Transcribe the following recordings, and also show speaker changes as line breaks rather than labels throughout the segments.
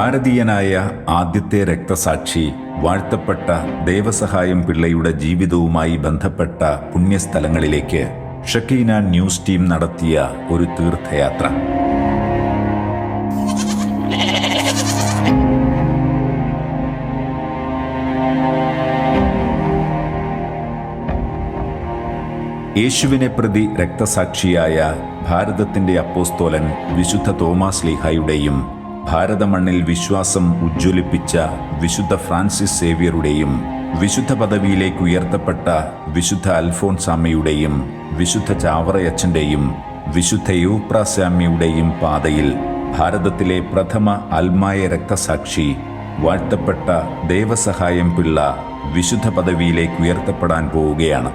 ഭാരതീയനായ ആദ്യത്തെ രക്തസാക്ഷി വാഴ്ത്തപ്പെട്ട ദേവസഹായം പിള്ളയുടെ ജീവിതവുമായി ബന്ധപ്പെട്ട പുണ്യസ്ഥലങ്ങളിലേക്ക് ഷക്കീന ന്യൂസ് ടീം നടത്തിയ ഒരു തീർത്ഥയാത്ര. യേശുവിനെ പ്രതി രക്തസാക്ഷിയായ ഭാരതത്തിന്റെ അപ്പോസ്തോലൻ വിശുദ്ധ തോമാസ് ലീഹായുടെയും ഭാരതമണ്ണിൽ വിശ്വാസം ഉജ്ജ്വലിപ്പിച്ച വിശുദ്ധ ഫ്രാൻസിസ് സേവ്യറുടെയും വിശുദ്ധ പദവിയിലേക്ക് ഉയർത്തപ്പെട്ട വിശുദ്ധ അൽഫോൺസാമ്മയുടെയും വിശുദ്ധ ചാവറയച്ചന്റെയും വിശുദ്ധ യൂപ്രാസാമ്യയുടെയും പാതയിൽ ഭാരതത്തിലെ പ്രഥമ അൽമായ രക്തസാക്ഷി വാഴ്ത്തപ്പെട്ട ദേവസഹായം പിള്ള വിശുദ്ധ പദവിയിലേക്ക് ഉയർത്തപ്പെടാൻ പോവുകയാണ്.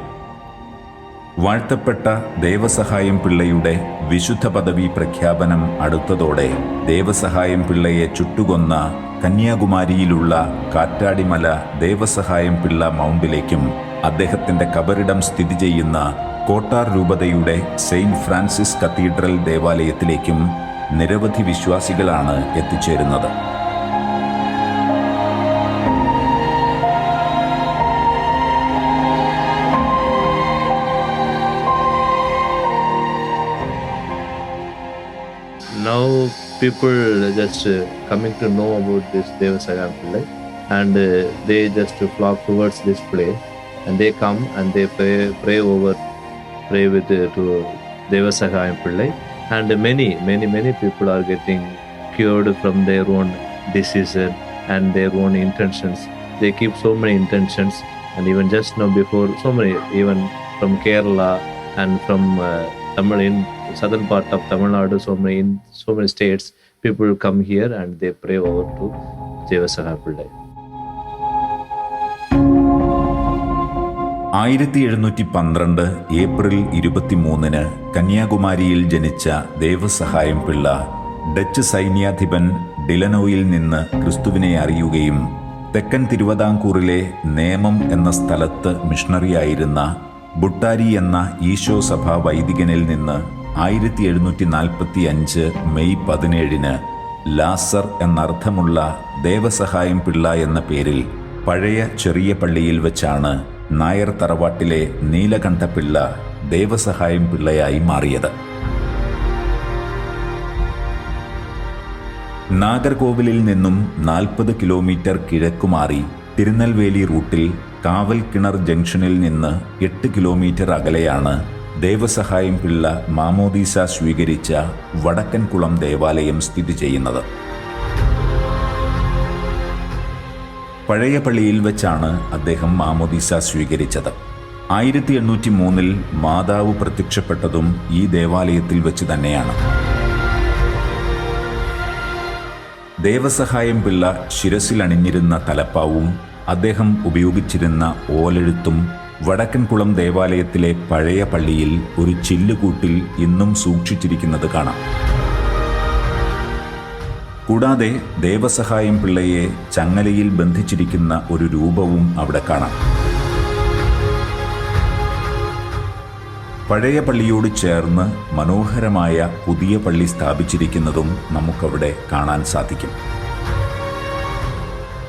വാഴ്ത്തപ്പെട്ട ദേവസഹായം പിള്ളയുടെ വിശുദ്ധ പദവി പ്രഖ്യാപനം അടുത്തതോടെ ദേവസഹായം പിള്ളയെ ചുട്ടുകൊന്ന കന്യാകുമാരിയിലുള്ള കാറ്റാടിമല ദേവസഹായം പിള്ള മൗണ്ടിലേക്കും അദ്ദേഹത്തിന്റെ കബറിടം സ്ഥിതി ചെയ്യുന്ന കോട്ടാർ രൂപതയുടെ സെയിന്റ് ഫ്രാൻസിസ് കത്തീഡ്രൽ ദേവാലയത്തിലേക്കും നിരവധി വിശ്വാസികളാണ് എത്തിച്ചേരുന്നത്.
People just uh, coming to know about this Devasagam Pillai and uh, they just flock towards this place and they come and they pray, pray over, pray with uh, to Devasagam Pillai and many, many, many people are getting cured from their own diseases and their own intentions. They keep so many intentions and even just now before so many even from Kerala and from uh, Tamil in southern part of Tamil Nadu, so many in so many states, people come here and they pray over to Devasana Pillai.
ആയിരത്തി എഴുന്നൂറ്റി പന്ത്രണ്ട് April ഇരുപത്തിമൂന്നിന് കന്യാകുമാരിയിൽ ജനിച്ച Devasahayam Pillai Dutch സൈന്യാധിപൻ ഡിലനോയിൽ നിന്ന് ക്രിസ്തുവിനെ അറിയുകയും തെക്കൻ തിരുവിതാംകൂറിലെ നേമം എന്ന സ്ഥലത്ത് മിഷണറിയായിരുന്ന ബുട്ടാരി എന്ന ഈശോ സഭാ വൈദികനിൽ നിന്ന് ആയിരത്തി എഴുന്നൂറ്റി നാൽപ്പത്തി അഞ്ച് മെയ് പതിനേഴിന് ലാസർ എന്നർത്ഥമുള്ള ദേവസഹായം പിള്ള എന്ന പേരിൽ പഴയ ചെറിയ പള്ളിയിൽ വെച്ചാണ് നായർ തറവാട്ടിലെ നീലകണ്ഠ പിള്ള ദേവസഹായം പിള്ളയായി മാറിയത്. നാഗർകോവിലിൽ നിന്നും നാൽപ്പത് കിലോമീറ്റർ കിഴക്കുമാറി തിരുനെൽവേലി റൂട്ടിൽ കാവൽ കിണർ ജംഗ്ഷനിൽ നിന്ന് എട്ട് കിലോമീറ്റർ അകലെയാണ് ദേവസഹായം പിള്ള മാമോദീസ സ്വീകരിച്ച വടക്കൻകുളം ദേവാലയം സ്ഥിതി ചെയ്യുന്നത്. പഴയ പള്ളിയിൽ വെച്ചാണ് അദ്ദേഹം മാമോദീസ സ്വീകരിച്ചത്. ആയിരത്തി എണ്ണൂറ്റി മൂന്നിൽ മാതാവ് പ്രത്യക്ഷപ്പെട്ടതും ഈ ദേവാലയത്തിൽ വെച്ച് തന്നെയാണ്. ദേവസഹായം പിള്ള ശിരസിൽ അണിഞ്ഞിരുന്ന തലപ്പാവും അദ്ദേഹം ഉപയോഗിച്ചിരുന്ന ഓലെഴുത്തും വടക്കൻകുളം ദേവാലയത്തിലെ പഴയ പള്ളിയിൽ ഒരു ചില്ലുകൂട്ടിൽ ഇന്നും സൂക്ഷിച്ചിരിക്കുന്നത് കാണാം. കൂടാതെ ദേവസഹായം പിള്ളയെ ചങ്ങലയിൽ ബന്ധിച്ചിരിക്കുന്ന ഒരു രൂപവും അവിടെ കാണാം. പഴയ പള്ളിയോട് ചേർന്ന് മനോഹരമായ പുതിയ പള്ളി സ്ഥാപിച്ചിരിക്കുന്നതും നമുക്കവിടെ കാണാൻ സാധിക്കും.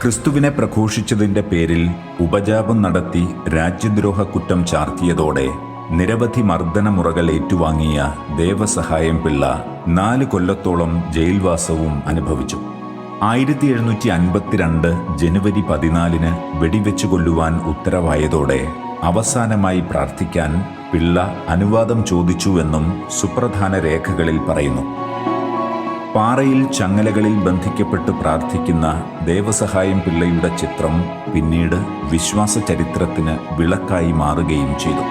ക്രിസ്തുവിനെ പ്രഘോഷിച്ചതിന്റെ പേരിൽ ഉപജാപം നടത്തി രാജ്യദ്രോഹ കുറ്റം ചാർത്തിയതോടെ നിരവധി മർദ്ദനമുറകൾ ഏറ്റുവാങ്ങിയ ദേവസഹായം പിള്ള നാല് കൊല്ലത്തോളം ജയിൽവാസവും അനുഭവിച്ചു. ആയിരത്തി എഴുന്നൂറ്റി അൻപത്തിരണ്ട് ജനുവരി പതിനാലിന് വെടിവെച്ചു കൊല്ലുവാൻ ഉത്തരവായതോടെ അവസാനമായി പ്രാർത്ഥിക്കാൻ പിള്ള അനുവാദം ചോദിച്ചുവെന്നും സുപ്രധാന രേഖകളിൽ പറയുന്നു. പാറയിൽ ചങ്ങലകളിൽ ബന്ധിക്കപ്പെട്ട് പ്രാർത്ഥിക്കുന്ന ദേവസഹായം പിള്ളയുടെ ചിത്രം പിന്നീട് വിശ്വാസ ചരിത്രത്തിന് വിളക്കായി മാറുകയും ചെയ്തു.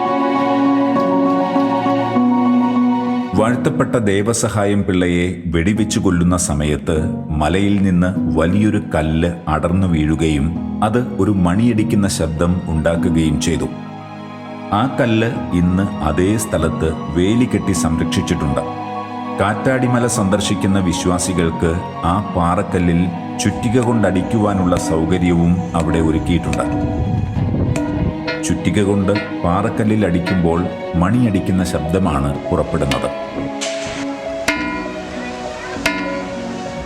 വാഴ്ത്തപ്പെട്ട ദേവസഹായം പിള്ളയെ വെടിവെച്ചു കൊല്ലുന്ന സമയത്ത് മലയിൽ നിന്ന് വലിയൊരു കല്ല് അടർന്നു വീഴുകയും അത് ഒരു മണിയടിക്കുന്ന ശബ്ദം ഉണ്ടാക്കുകയും ചെയ്തു. ആ കല്ല് ഇന്ന് അതേ സ്ഥലത്ത് വേലി കെട്ടി സംരക്ഷിച്ചിട്ടുണ്ട്. കാറ്റാടിമല സന്ദർശിക്കുന്ന വിശ്വാസികൾക്ക് ആ പാറക്കല്ലിൽ ചുറ്റിക കൊണ്ടടിക്കുവാനുള്ള സൗകര്യവും അവിടെ ഒരുക്കിയിട്ടുണ്ട്. ചുറ്റിക കൊണ്ട് പാറക്കല്ലിൽ അടിക്കുമ്പോൾ മണിയടിക്കുന്ന ശബ്ദമാണ് പുറപ്പെടുന്നത്.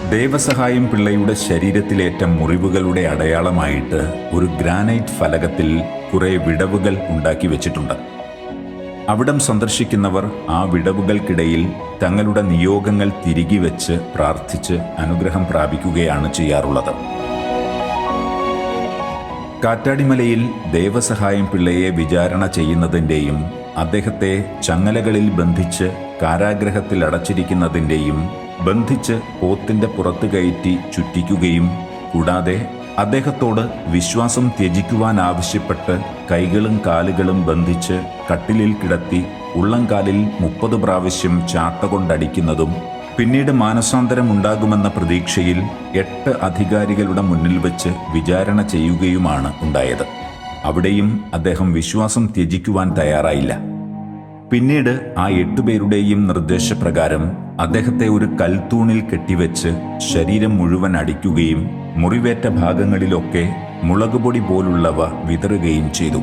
ദേവസഹായം പിള്ളയുടെ ശരീരത്തിലേറ്റ മുറിവുകളുടെ അടയാളമായിട്ട് ഒരു ഗ്രാനൈറ്റ് ഫലകത്തിൽ കുറെ വിടവുകൾ ഉണ്ടാക്കി വെച്ചിട്ടുണ്ട്. അവിടം സന്ദർശിക്കുന്നവർ ആ വിടവുകൾക്കിടയിൽ തങ്ങളുടെ നിയോഗങ്ങൾ തിരികെ വെച്ച് പ്രാർത്ഥിച്ച് അനുഗ്രഹം പ്രാപിക്കുകയാണ് ചെയ്യാറുള്ളത്. കാറ്റാടിമലയിൽ ദേവസഹായം പിള്ളയെ വിചാരണ ചെയ്യുന്നതിന്റെയും അദ്ദേഹത്തെ ചങ്ങലകളിൽ ബന്ധിച്ച് കാരാഗ്രഹത്തിൽ അടച്ചിരിക്കുന്നതിന്റെയും ബന്ധിച്ച് പോത്തിന്റെ പുറത്ത് കയറ്റി ചുറ്റിക്കുകയും കൂടാതെ അദ്ദേഹത്തോട് വിശ്വാസം ത്യജിക്കുവാൻ ആവശ്യപ്പെട്ട് കൈകളും കാലുകളും ബന്ധിച്ച് കട്ടിലിൽ കിടത്തി ഉള്ളംകാലിൽ മുപ്പത് പ്രാവശ്യം ചാട്ട കൊണ്ടടിക്കുന്നതും പിന്നീട് മാനസാന്തരം ഉണ്ടാകുമെന്ന പ്രതീക്ഷയിൽ എട്ട് അധികാരികളുടെ മുന്നിൽ വെച്ച് വിചാരണ ചെയ്യുകയുമാണ് ഉണ്ടായത്. അവിടെയും അദ്ദേഹം വിശ്വാസം ത്യജിക്കുവാൻ തയ്യാറായില്ല. പിന്നീട് ആ എട്ടുപേരുടെയും നിർദ്ദേശപ്രകാരം അദ്ദേഹത്തെ ഒരു കൽത്തൂണിൽ കെട്ടിവെച്ച് ശരീരം മുഴുവൻ അടിക്കുകയും മുറിവേറ്റ ഭാഗങ്ങളിലൊക്കെ മുളകുപൊടി പോലുള്ളവ വിതറുകയും ചെയ്തു.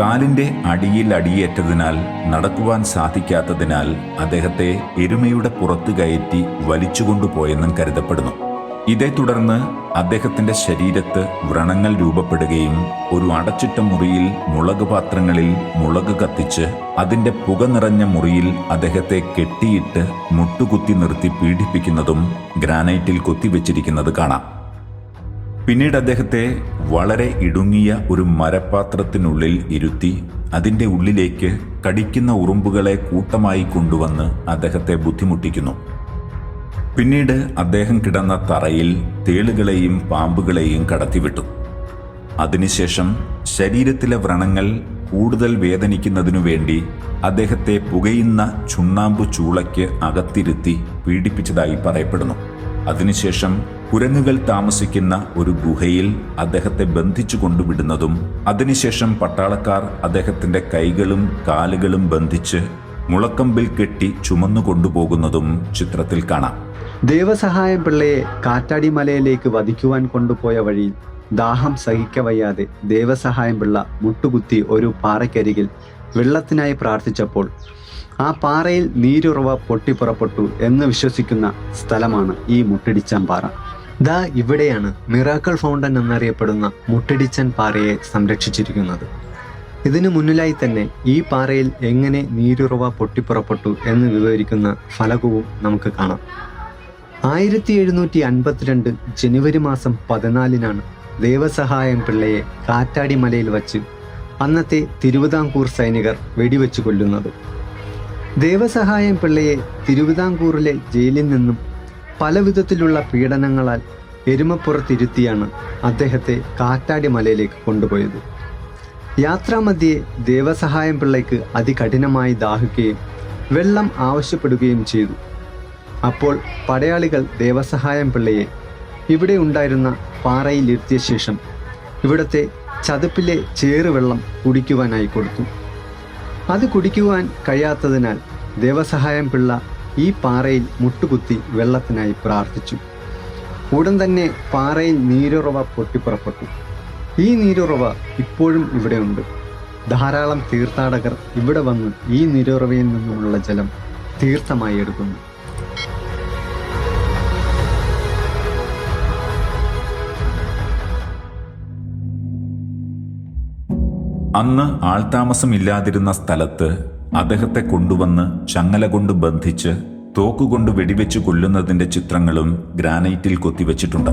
കാലിന്റെ അടിയിൽ അടിയേറ്റതിനാൽ നടക്കുവാൻ സാധിക്കാത്തതിനാൽ അദ്ദേഹത്തെ എരുമയുടെ പുറത്തു കയറ്റി വലിച്ചുകൊണ്ടുപോയെന്നും കരുതപ്പെടുന്നു. ഇതേ തുടർന്ന് അദ്ദേഹത്തിന്റെ ശരീരത്ത് വ്രണങ്ങൾ രൂപപ്പെടുകയും ഒരു അടച്ചിട്ട മുറിയിൽ മുളക് പാത്രങ്ങളിൽ മുളക് കത്തിച്ച് അതിന്റെ പുക നിറഞ്ഞ മുറിയിൽ അദ്ദേഹത്തെ കെട്ടിയിട്ട് മുട്ടുകുത്തി നിർത്തി പീഡിപ്പിക്കുന്നതും ഗ്രാനൈറ്റിൽ കൊത്തിവെച്ചിരിക്കുന്നത് കാണാം. പിന്നീട് അദ്ദേഹത്തെ വളരെ ഇടുങ്ങിയ ഒരു മരപാത്രത്തിനുള്ളിൽ ഇരുത്തി അതിന്റെ ഉള്ളിലേക്ക് കടിക്കുന്ന ഉറുമ്പുകളെ കൂട്ടമായി കൊണ്ടുവന്ന് അദ്ദേഹത്തെ ബുദ്ധിമുട്ടിക്കുന്നു. പിന്നീട് അദ്ദേഹം കിടന്ന തറയിൽ തേളുകളെയും പാമ്പുകളെയും കടത്തിവിട്ടു. അതിനുശേഷം ശരീരത്തിലെ വ്രണങ്ങൾ കൂടുതൽ വേദനിക്കുന്നതിനു വേണ്ടി അദ്ദേഹത്തെ പുകയുന്ന ചുണ്ണാമ്പു ചൂളയ്ക്ക് അകത്തിരുത്തി പീഡിപ്പിച്ചതായി പറയപ്പെടുന്നു. അതിനുശേഷം കുരങ്ങുകൾ താമസിക്കുന്ന ഒരു ഗുഹയിൽ അദ്ദേഹത്തെ ബന്ധിച്ചു കൊണ്ടുവിടുന്നതും അതിനുശേഷം പട്ടാളക്കാർ അദ്ദേഹത്തിന്റെ കൈകളും കാലുകളും ബന്ധിച്ച് മുളക്കമ്പിൽ കെട്ടി ചുമന്നു കൊണ്ടുപോകുന്നതും ചിത്രത്തിൽ കാണാം.
ദേവസഹായം പിള്ളയെ കാറ്റാടി മലയിലേക്ക് വധിക്കുവാൻ കൊണ്ടുപോയ വഴിയിൽ ദാഹം സഹിക്കവയ്യാതെ ദേവസഹായം പിള്ള മുട്ടുകുത്തി ഒരു പാറയ്ക്കരികിൽ വെള്ളത്തിനായി പ്രാർത്ഥിച്ചപ്പോൾ ആ പാറയിൽ നീരുറവ പൊട്ടിപ്പുറപ്പെട്ടു എന്ന് വിശ്വസിക്കുന്ന സ്ഥലമാണ് ഈ മുട്ടിടിച്ചൻ പാറ. ദാ ഇവിടെയാണ് മിറാക്കൾ ഫൗണ്ടൻ എന്നറിയപ്പെടുന്ന മുട്ടിടിച്ചൻ പാറയെ സംരക്ഷിച്ചിരിക്കുന്നത്. ഇതിനു മുന്നിലായി തന്നെ ഈ പാറയിൽ എങ്ങനെ നീരുറവ പൊട്ടിപ്പുറപ്പെട്ടു എന്ന് വിവരിക്കുന്ന ഫലകവും നമുക്ക് കാണാം. ആയിരത്തി എഴുന്നൂറ്റി അൻപത്തിരണ്ട് ജനുവരി മാസം പതിനാലിനാണ് ദേവസഹായം പിള്ളയെ കാറ്റാടി മലയിൽ വച്ച് അന്നത്തെ തിരുവിതാംകൂർ സൈനികർ വെടിവെച്ച് കൊല്ലുന്നത്. ദേവസഹായം പിള്ളയെ തിരുവിതാംകൂറിലെ ജയിലിൽ നിന്നും പലവിധത്തിലുള്ള പീഡനങ്ങളാൽ എരുമപ്പുറത്തിരുത്തിയാണ് അദ്ദേഹത്തെ കാറ്റാടി മലയിലേക്ക് കൊണ്ടുപോയത്. യാത്രാമധ്യേ ദേവസഹായം പിള്ളയ്ക്ക് അതികഠിനമായി ദാഹിക്കുകയും വെള്ളം ആവശ്യപ്പെടുകയും ചെയ്തു. അപ്പോൾ പടയാളികൾ ദേവസഹായം പിള്ളയെ. ഇവിടെ ഉണ്ടായിരുന്ന പാറയിലിരുത്തിയ ശേഷം ഇവിടത്തെ ചതുപ്പിലെ ചേറുവെള്ളം കുടിക്കുവാനായി കൊടുത്തു. അത് കുടിക്കുവാൻ കഴിയാത്തതിനാൽ ദേവസഹായം പിള്ള ഈ പാറയിൽ മുട്ടുകുത്തി വെള്ളത്തിനായി പ്രാർത്ഥിച്ചു. ഉടൻ തന്നെ പാറയിൽ നീരുറവ പൊട്ടിപ്പുറപ്പെട്ടു. ഈ നീരുറവ ഇപ്പോഴും ഇവിടെയുണ്ട് ധാരാളം തീർത്ഥാടകർ ഇവിടെ വന്ന് ഈ നീരുറവയിൽ നിന്നുമുള്ള ജലം തീർത്ഥമായി എടുക്കുന്നു.
അന്ന് ആൾതാമസമില്ലാതിരുന്ന സ്ഥലത്ത് അദ്ദേഹത്തെ കൊണ്ടുവന്ന് ചങ്ങല കൊണ്ട് ബന്ധിച്ച് തോക്കുകൊണ്ട് വെടിവെച്ച് കൊല്ലുന്നതിന്റെ ചിത്രങ്ങളും ഗ്രാനൈറ്റിൽ കൊത്തിവെച്ചിട്ടുണ്ട്.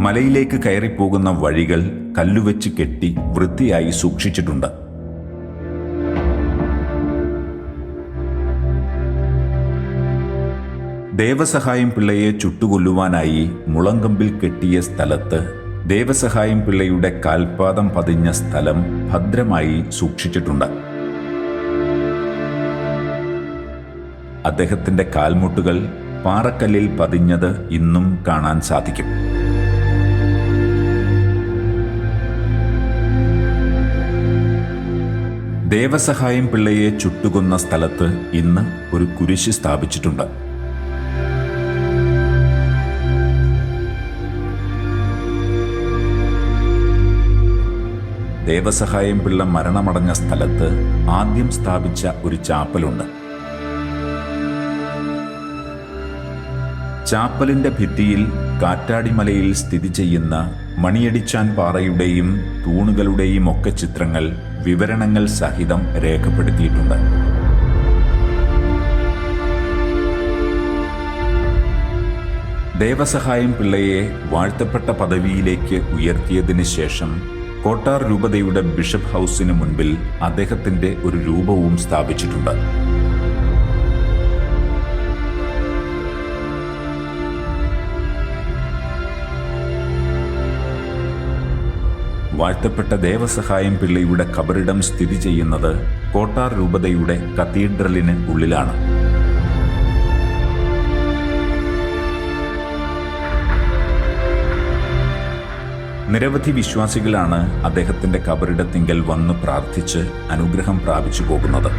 മലയിലേക്ക് കയറിപ്പോകുന്ന വഴികൾ കല്ലുവെച്ച് കെട്ടി വൃത്തിയായി സൂക്ഷിച്ചിട്ടുണ്ട്. ദേവസഹായം പിള്ളയെ ചുട്ടുകൊല്ലുവാനായി മുളങ്കമ്പിൽ കെട്ടിയ സ്ഥലത്ത് ദേവസഹായം പിള്ളയുടെ കാൽപാദം പതിഞ്ഞ സ്ഥലം ഭദ്രമായി സൂക്ഷിച്ചിട്ടുണ്ട്. അദ്ദേഹത്തിന്റെ കാൽമുട്ടുകൾ പാറക്കല്ലിൽ പതിഞ്ഞത് ഇന്നും കാണാൻ സാധിക്കും. ദേവസഹായം പിള്ളയെ ചുട്ടുകൊന്ന സ്ഥലത്ത് ഇന്ന് ഒരു കുരിശ് സ്ഥാപിച്ചിട്ടുണ്ട്. ദേവസഹായം പിള്ള മരണമടഞ്ഞ സ്ഥലത്ത് ആദ്യം സ്ഥാപിച്ച ഒരു ചാപ്പലുണ്ട്. ചാപ്പലിന്റെ ഭിത്തിയിൽ കാറ്റാടിമലയിൽ സ്ഥിതി ചെയ്യുന്ന മണിയടിച്ചാൻ പാറയുടെയും തൂണുകളുടെയും ഒക്കെ ചിത്രങ്ങൾ വിവരണങ്ങൾ സഹിതം രേഖപ്പെടുത്തിയിട്ടുണ്ട്. ദേവസഹായം പിള്ളയെ വാഴ്ത്തപ്പെട്ട പദവിയിലേക്ക് ഉയർത്തിയതിനു ശേഷം കോട്ടാർ രൂപതയുടെ ബിഷപ്പ് ഹൗസിന് മുൻപിൽ അദ്ദേഹത്തിന്റെ ഒരു രൂപവും സ്ഥാപിച്ചിട്ടുണ്ട്. വാഴ്ത്തപ്പെട്ട ദേവസഹായം പിള്ളയുടെ കബറിടം സ്ഥിതി ചെയ്യുന്നത് കോട്ടാർ രൂപതയുടെ കത്തീഡ്രലിന് ഉള്ളിലാണ്. നിരവധി വിശ്വാസികളാണ് അദ്ദേഹത്തിന്റെ കബറിടത്തിങ്കൽ വന്ന് പ്രാർത്ഥിച്ച് അനുഗ്രഹം പ്രാപിച്ചു പോകുന്നത്.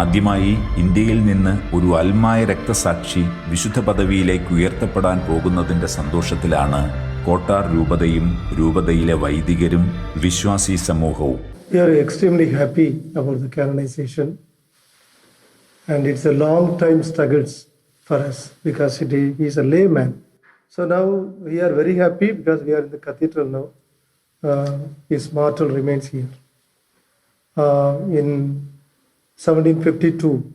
ആദ്യമായി ഇന്ത്യയിൽ നിന്ന് ഒരു അൽമായ രക്തസാക്ഷി വിശുദ്ധ പദവിയിലേക്ക് ഉയർത്തപ്പെടാൻ പോകുന്നതിന്റെ സന്തോഷത്തിലാണ് കോട്ടാർ രൂപതയും രൂപതയിലെ വൈദികരും വിശ്വാസി സമൂഹവും.
We are extremely happy about the canonization, and it's a long time struggles for us because he is, a layman. So now we are very happy because we are in the cathedral now. Uh, his mortal remains here. Uh, in 1752,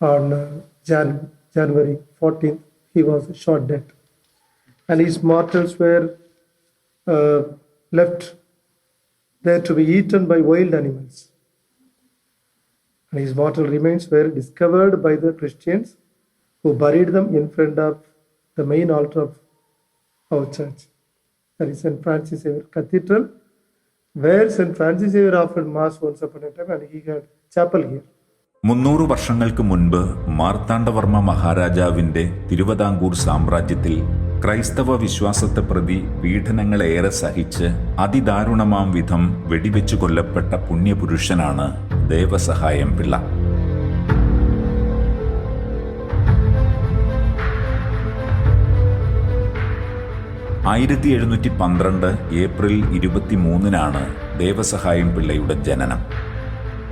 on uh, Jan- January 14th, he was shot dead, and his mortals were uh, left there to be eaten by wild animals. And his mortal remains were discovered by the Christians who buried them in front of the main altar of our church. That is St. Francis Xavier Cathedral, where St. Francis Xavier offered Mass once upon a time and he had chapel here.
മുന്നൂറ് വർഷങ്ങൾക്ക് മുൻപ് മാർത്താണ്ഡവർമ്മ മഹാരാജാവിന്റെ തിരുവിതാംകൂർ സാമ്രാജ്യത്തിൽ ക്രൈസ്തവ വിശ്വാസത്തെ പ്രതി പീഡനങ്ങളേറെ സഹിച്ച് അതിദാരുണമാം വിധം വെടിവെച്ചു കൊല്ലപ്പെട്ട പുണ്യപുരുഷനാണ് ദേവസഹായം പിള്ള ആയിരത്തി എഴുന്നൂറ്റി പന്ത്രണ്ട് ഏപ്രിൽ ഇരുപത്തി മൂന്നിനാണ് ദേവസഹായം പിള്ളയുടെ ജനനം.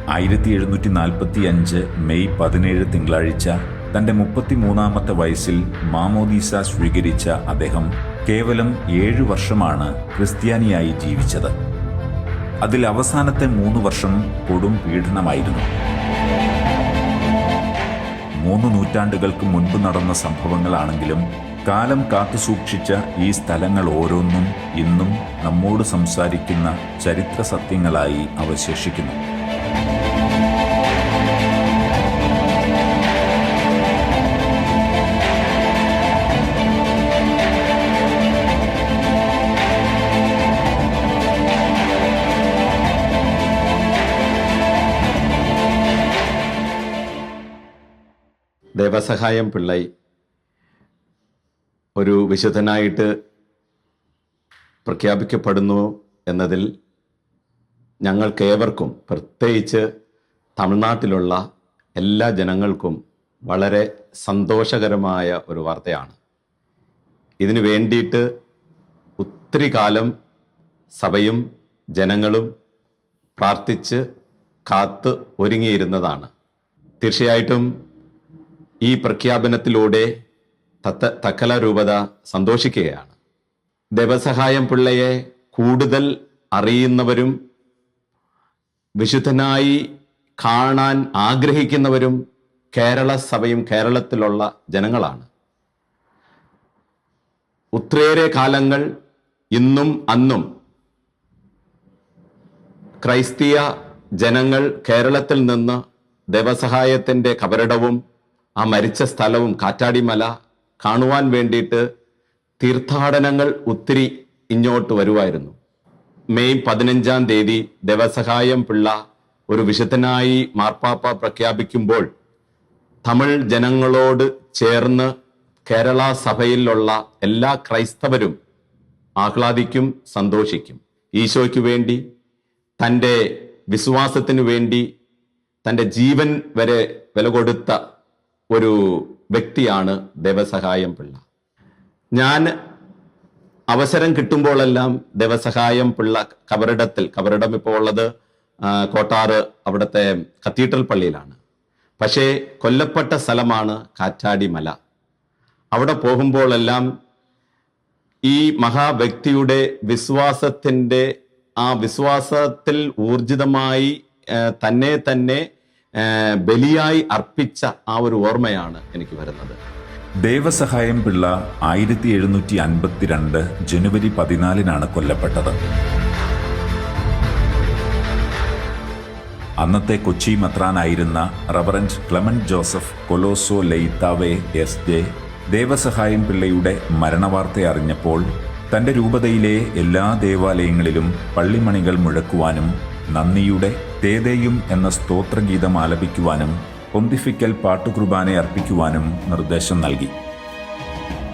ആയിരത്തി എഴുന്നൂറ്റി നാൽപ്പത്തി അഞ്ച് മെയ് പതിനേഴ് തിങ്കളാഴ്ച തന്റെ മുപ്പത്തിമൂന്നാമത്തെ വയസ്സിൽ മാമോദീസ സ്വീകരിച്ച അദ്ദേഹം കേവലം ഏഴു വർഷമാണ് ക്രിസ്ത്യാനിയായി ജീവിച്ചത്. അതിൽ അവസാനത്തെ മൂന്ന് വർഷം കൊടും പീഡനമായിരുന്നു. മൂന്ന് നൂറ്റാണ്ടുകൾക്ക് മുൻപ് നടന്ന സംഭവങ്ങളാണെങ്കിലും കാലം കാത്തുസൂക്ഷിച്ച ഈ സ്ഥലങ്ങൾ ഓരോന്നും ഇന്നും നമ്മോട് സംസാരിക്കുന്ന ചരിത്ര സത്യങ്ങളായി അവശേഷിക്കുന്നു
ദേവസഹായം പിള്ളൈ ഒരു വിശുദ്ധനായിട്ട് പ്രഖ്യാപിക്കപ്പെടുന്നു എന്നതിൽ ഞങ്ങൾക്കേവർക്കും പ്രത്യേകിച്ച് തമിഴ്നാട്ടിലുള്ള എല്ലാ ജനങ്ങൾക്കും വളരെ സന്തോഷകരമായ ഒരു വാർത്തയാണ്. ഇതിനു വേണ്ടിയിട്ട് ഒത്തിരി കാലം സഭയും ജനങ്ങളും പ്രാർത്ഥിച്ച് കാത്ത് ഒരുങ്ങിയിരുന്നതാണ്. തീർച്ചയായിട്ടും ഈ പ്രഖ്യാപനത്തിലൂടെ തത്ത തക്കല രൂപത സന്തോഷിക്കുകയാണ്. ദേവസഹായം പിള്ളയെ കൂടുതൽ അറിയുന്നവരും വിശുദ്ധനായി കാണാൻ ആഗ്രഹിക്കുന്നവരും കേരള സഭയും കേരളത്തിലുള്ള ജനങ്ങളാണ്. ഒത്തിരിയേറെ കാലങ്ങൾ ഇന്നും അന്നും ക്രൈസ്തീയ ജനങ്ങൾ കേരളത്തിൽ നിന്ന് ദേവസഹായത്തിന്റെ കബറിടവും ആ മരിച്ച സ്ഥലവും കാറ്റാടിമല കാണുവാൻ വേണ്ടിയിട്ട് തീർത്ഥാടനങ്ങൾ ഒത്തിരി ഇങ്ങോട്ട് വരുമായിരുന്നു മെയ് പതിനഞ്ചാം തീയതി ദേവസഹായം പിള്ള ഒരു വിശുദ്ധനായി മാർപ്പാപ്പ പ്രഖ്യാപിക്കുമ്പോൾ തമിഴ് ജനങ്ങളോട് ചേർന്ന് കേരള സഭയിലുള്ള എല്ലാ ക്രൈസ്തവരും ആഹ്ലാദിക്കും സന്തോഷിക്കും. ഈശോയ്ക്ക് വേണ്ടി തന്റെ വിശ്വാസത്തിനു വേണ്ടി തന്റെ ജീവൻ വരെ വില കൊടുത്ത ഒരു വ്യക്തിയാണ് ദേവസഹായം പിള്ള. ഞാൻ അവസരം കിട്ടുമ്പോഴെല്ലാം ദേവസഹായം പിള്ള കബറിടത്തിൽ കബറിടം ഇപ്പോൾ ഉള്ളത് കോട്ടാറ് അവിടുത്തെ കത്തീഡ്രൽ പള്ളിയിലാണ്. പക്ഷേ കൊല്ലപ്പെട്ട സ്ഥലമാണ് കാറ്റാടി മല അവിടെ പോകുമ്പോഴെല്ലാം ഈ മഹാവ്യക്തിയുടെ വിശ്വാസത്തിന്റെ ആ വിശ്വാസത്തിൽ ഊർജിതമായി തന്നെ തന്നെ ബലിയായി അർപ്പിച്ച ആ ഒരു ഓർമ്മയാണ് എനിക്ക് വരുന്നത്.
ദേവസഹായം പിള്ള ആയിരത്തി എഴുന്നൂറ്റി അൻപത്തിരണ്ട് ജനുവരി പതിനാലിനാണ് കൊല്ലപ്പെട്ടത്. അന്നത്തെ Kochi മത്രാനായിരുന്ന reverend Clement Joseph Colaco Leitao S J Devasahayam പിള്ളയുടെ മരണവാർത്ത അറിഞ്ഞപ്പോൾ തന്റെ രൂപതയിലെ എല്ലാ ദേവാലയങ്ങളിലും പള്ളിമണികൾ മുഴക്കുവാനും നന്ദിയുടെ തേതേയും എന്ന സ്തോത്രഗീതം ആലപിക്കുവാനും പൊന്തിഫിക്കൽ പാട്ടുകുർബാനെ അർപ്പിക്കുവാനും നിർദ്ദേശം നൽകി.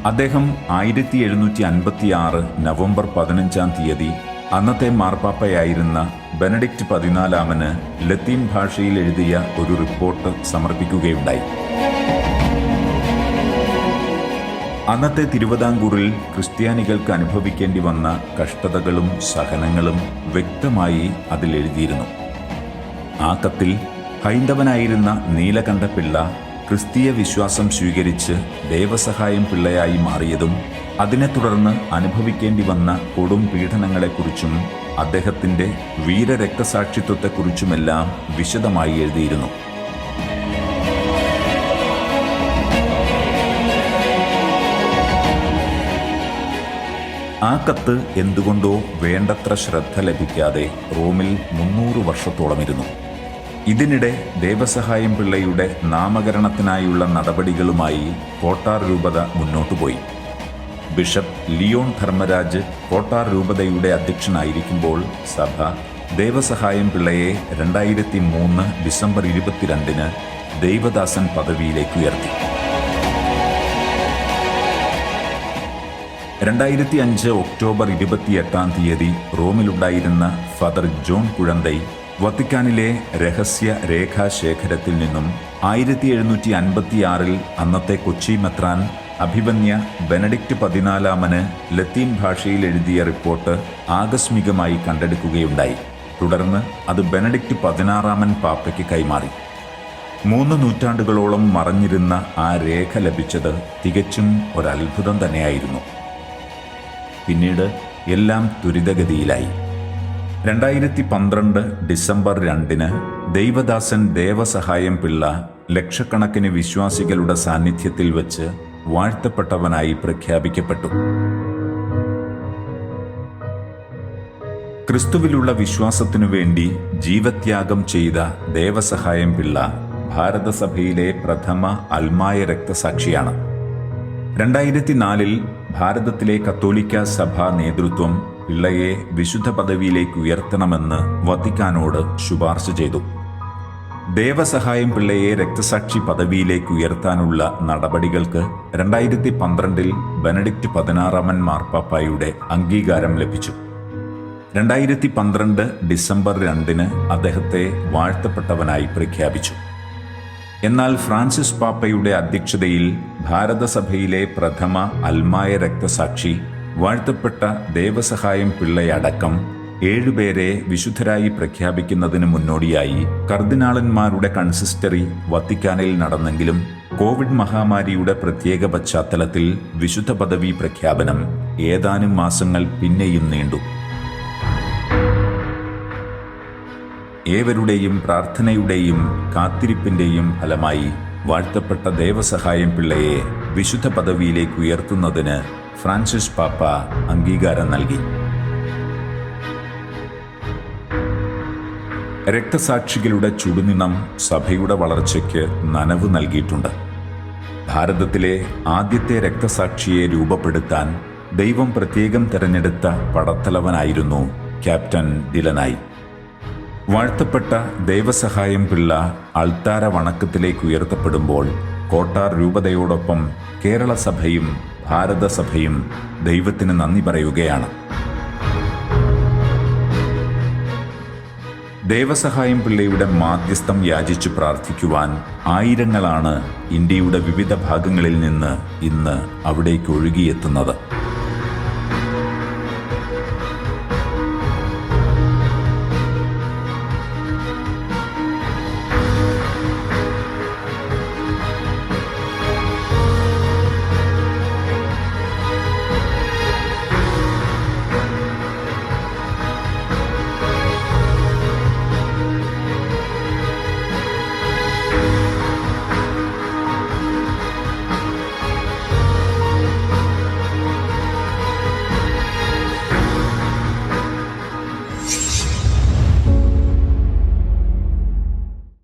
അദ്ദേഹം ആയിരത്തി എഴുന്നൂറ്റി അൻപത്തി ആറ് നവംബർ പതിനഞ്ചാം തീയതി അന്നത്തെ മാർപ്പാപ്പയായിരുന്ന ബെനഡിക്റ്റ് പതിനാലാമന് ലത്തീൻ ഭാഷയിൽ എഴുതിയ ഒരു റിപ്പോർട്ട് സമർപ്പിക്കുകയുണ്ടായി. അന്നത്തെ തിരുവിതാംകൂറിൽ ക്രിസ്ത്യാനികൾക്ക് അനുഭവിക്കേണ്ടി വന്ന കഷ്ടതകളും സഹനങ്ങളും വ്യക്തമായി അതിൽ എഴുതിയിരുന്നു ആ കത്തിൽ ഹൈന്ദവനായിരുന്ന നീലകണ്ഠപിള്ള ക്രിസ്തീയ വിശ്വാസം സ്വീകരിച്ച് ദേവസഹായം പിള്ളയായി മാറിയതും അതിനെ തുടർന്ന് അനുഭവിക്കേണ്ടി വന്ന കൊടും പീഡനങ്ങളെക്കുറിച്ചും അദ്ദേഹത്തിന്റെ വീരരക്തസാക്ഷിത്വത്തെക്കുറിച്ചുമെല്ലാം വിശദമായി എഴുതിയിരുന്നു. ആ കത്ത് എന്തുകൊണ്ടോ വേണ്ടത്ര ശ്രദ്ധ ലഭിക്കാതെ റോമിൽ മുന്നൂറ് വർഷത്തോളം ഇരുന്നു ഇതിനിടെ ദേവസഹായം പിള്ളയുടെ നാമകരണത്തിനായുള്ള നടപടികളുമായി കോട്ടാർ രൂപത മുന്നോട്ടുപോയി ബിഷപ്പ് ലിയോൺ ധർമ്മരാജ് കോട്ടാർ രൂപതയുടെ അധ്യക്ഷനായിരിക്കുമ്പോൾ സഭ ദേവസഹായം പിള്ളയെ രണ്ടായിരത്തി മൂന്ന് ഡിസംബർ ഇരുപത്തിരണ്ടിന് ദൈവദാസൻ പദവിയിലേക്ക് ഉയർത്തി. രണ്ടായിരത്തി അഞ്ച് ഒക്ടോബർ ഇരുപത്തിയെട്ടാം തീയതി റോമിലുണ്ടായിരുന്ന ഫാദർ ജോൺ കുഴന്തൈ വത്തിക്കാനിലെ രഹസ്യ രേഖാശേഖരത്തിൽ നിന്നും ആയിരത്തി എഴുന്നൂറ്റി അൻപത്തിയാറിൽ അന്നത്തെ കൊച്ചി മെത്രാൻ അഭിമന്യ ബെനഡിക്റ്റ് പതിനാലാമന് ലത്തീൻ ഭാഷയിൽ എഴുതിയ റിപ്പോർട്ട് ആകസ്മികമായി കണ്ടെടുക്കുകയുണ്ടായി. തുടർന്ന് അത് ബെനഡിക്റ്റ് പതിനാറാമൻ പാപ്പയ്ക്ക് കൈമാറി. മൂന്ന് നൂറ്റാണ്ടുകളോളം മറഞ്ഞിരുന്ന ആ രേഖ ലഭിച്ചത് തികച്ചും ഒരത്ഭുതം തന്നെയായിരുന്നു. പിന്നീട് എല്ലാം ത്വരിതഗതിയിലായി. രണ്ടായിരത്തി പന്ത്രണ്ട് ഡിസംബർ രണ്ടിന് ദൈവദാസൻ ദേവസഹായം പിള്ള ലക്ഷക്കണക്കിന് വിശ്വാസികളുടെ സാന്നിധ്യത്തിൽ വച്ച് വാഴ്ത്തപ്പെട്ടവനായി പ്രഖ്യാപിക്കപ്പെട്ടു. ക്രിസ്തുവിലുള്ള വിശ്വാസത്തിനു വേണ്ടി ജീവത്യാഗം ചെയ്ത ദേവസഹായം പിള്ള ഭാരതസഭയിലെ പ്രഥമ അൽമായ രക്തസാക്ഷിയാണ്. രണ്ടായിരത്തി നാലിൽ ഭാരതത്തിലെ കത്തോലിക്ക സഭാ നേതൃത്വം പിള്ളയെ വിശുദ്ധ പദവിയിലേക്ക് ഉയർത്തണമെന്ന് വത്തിക്കാനോട് ശുപാർശ ചെയ്തു. ദേവസഹായം പിള്ളയെ രക്തസാക്ഷി പദവിയിലേക്ക് ഉയർത്താനുള്ള നടപടികൾക്ക് രണ്ടായിരത്തി പന്ത്രണ്ടിൽ ബെനഡിക്റ്റ് പതിനാറാമൻ മാർപ്പാപ്പായുടെ അംഗീകാരം ലഭിച്ചു. രണ്ടായിരത്തി പന്ത്രണ്ട് ഡിസംബർ രണ്ടിന് അദ്ദേഹത്തെ വാഴ്ത്തപ്പെട്ടവനായി പ്രഖ്യാപിച്ചു. എന്നാൽ ഫ്രാൻസിസ് പാപ്പയുടെ അധ്യക്ഷതയിൽ ഭാരതസഭയിലെ പ്രഥമ അൽമായ രക്തസാക്ഷി വാഴ്ത്തപ്പെട്ട ദേവസഹായം പിള്ളയടക്കം ഏഴുപേരെ വിശുദ്ധരായി പ്രഖ്യാപിക്കുന്നതിന് മുന്നോടിയായി കർദിനാളന്മാരുടെ കൺസിസ്റ്ററി വത്തിക്കാനിൽ നടന്നെങ്കിലും കോവിഡ് മഹാമാരിയുടെ പ്രത്യേക പശ്ചാത്തലത്തിൽ വിശുദ്ധ പദവി പ്രഖ്യാപനം ഏതാനും മാസങ്ങൾ പിന്നെയും നീണ്ടു. ഏവരുടെയും പ്രാർത്ഥനയുടെയും കാത്തിരിപ്പിന്റെയും ഫലമായി വാഴ്ത്തപ്പെട്ട ദേവസഹായം പിള്ളയെ വിശുദ്ധ പദവിയിലേക്ക് ഉയർത്തുന്നതിന് ഫ്രാൻസിസ് പാപ്പ അംഗീകാരം നൽകി. രക്തസാക്ഷികളുടെ ചുടുനിണം സഭയുടെ വളർച്ചയ്ക്ക് നനവ് നൽകിയിട്ടുണ്ട്. ഭാരതത്തിലെ ആദ്യത്തെ രക്തസാക്ഷിയെ രൂപപ്പെടുത്താൻ ദൈവം പ്രത്യേകം തെരഞ്ഞെടുത്ത പടത്തലവനായിരുന്നു ക്യാപ്റ്റൻ ദിലനായി വാഴ്ത്തപ്പെട്ട ദൈവസഹായം പിള്ള അൾത്താര വണക്കത്തിലേക്ക് ഉയർത്തപ്പെടുമ്പോൾ കോട്ടാർ രൂപതയോടൊപ്പം കേരള സഭയും ഭാരതസഭയും ദൈവത്തിന് നന്ദി പറയുകയാണ്. ദേവസഹായം പിള്ളയുടെ മാധ്യസ്ഥം യാചിച്ചു പ്രാർത്ഥിക്കുവാൻ ആയിരങ്ങളാണ് ഇന്ത്യയുടെ വിവിധ ഭാഗങ്ങളിൽ നിന്ന് ഇന്ന് അവിടേക്ക് ഒഴുകിയെത്തുന്നത്.